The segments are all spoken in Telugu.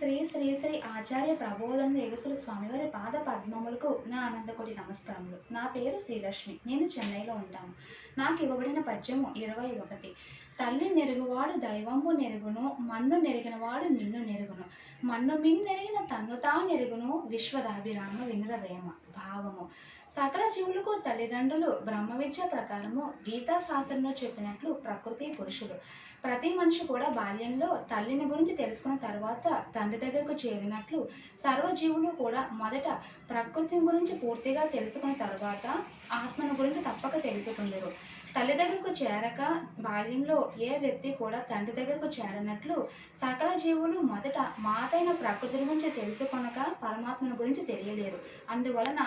శ్రీ శ్రీ శ్రీ ఆచార్య ప్రబోధన యోగసుల స్వామివారి పాద పద్మములకు నా అనంతకోటి నమస్కారములు. నా పేరు శ్రీలక్ష్మి. నేను చెన్నైలో ఉంటాను. నాకు ఇవ్వబడిన పద్యము ఇరవై ఒకటి. తల్లి నెరుగువాడు దైవంబు నెరుగును మన్ను నెరిగినవాడు మిన్ను నెరుగును. మన్ను మిన్నెరిగిన తన్ను తా నెరుగును విశ్వదాభిరామ వినురవేమ భావము. సకల జీవులకు తల్లిదండ్రులు బ్రహ్మ విద్య ప్రకారము గీతా శాస్త్రంలో చెప్పినట్లు ప్రకృతి పురుషులు ప్రతి మనిషి కూడా బాల్యంలో తల్లిని గురించి తెలుసుకున్న తర్వాత తండ్రి దగ్గరకు చేరినట్లు సర్వజీవులు కూడా మొదట ప్రకృతిని గురించి పూర్తిగా తెలుసుకున్న తర్వాత ఆత్మను గురించి తప్పక తెలుసుకుందరు. తల్లి దగ్గరకు చేరక బాల్యంలో ఏ వ్యక్తి కూడా తండ్రి దగ్గరకు చేరనట్లు సకల జీవులు మొదట మాతైన ప్రకృతి గురించి తెలుసుకున్న పరమాత్మను గురించి తెలియలేరు అందువలన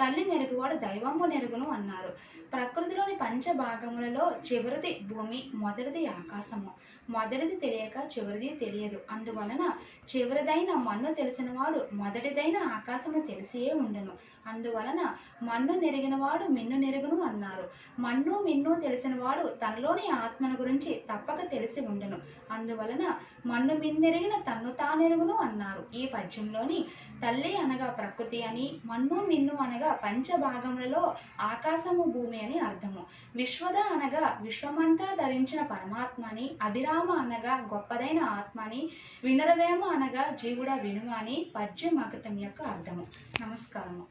తల్లి నెరుగువాడు దైవము నెరుగును అన్నారు. ప్రకృతిలో పంచ భాగములలో చివరిది భూమి మొదటిది ఆకాశము. మొదటిది తెలియక చివరిది తెలియదు. అందువలన చివరిదైన మన్ను తెలిసినవాడు మొదటిదైన ఆకాశము తెలిసియే ఉండను. అందువలన మన్ను నెరిగినవాడు మిన్ను నెరుగును అన్నారు. మన్ను మిన్ను తెలిసినవాడు తనలోని ఆత్మను గురించి తప్పక తెలిసి ఉండను. అందువలన మన్ను మిన్నెరిగిన తన్ను తానెరుగును అన్నారు. ఈ పద్యంలోని తల్లి అనగా ప్రకృతి అని మన్ను మిన్ను అనగా పంచభాగములలో ఆకాశము భూమి అని అర్థం విశ్వద అనగా విశ్వమంతా ధరించిన పరమాత్మని అభిరామ అనగా గొప్పదైన ఆత్మని వినరవేమ అనగా జీవుడ వినుమ అని పద్యం మకటం యొక్క అర్థము. నమస్కారము.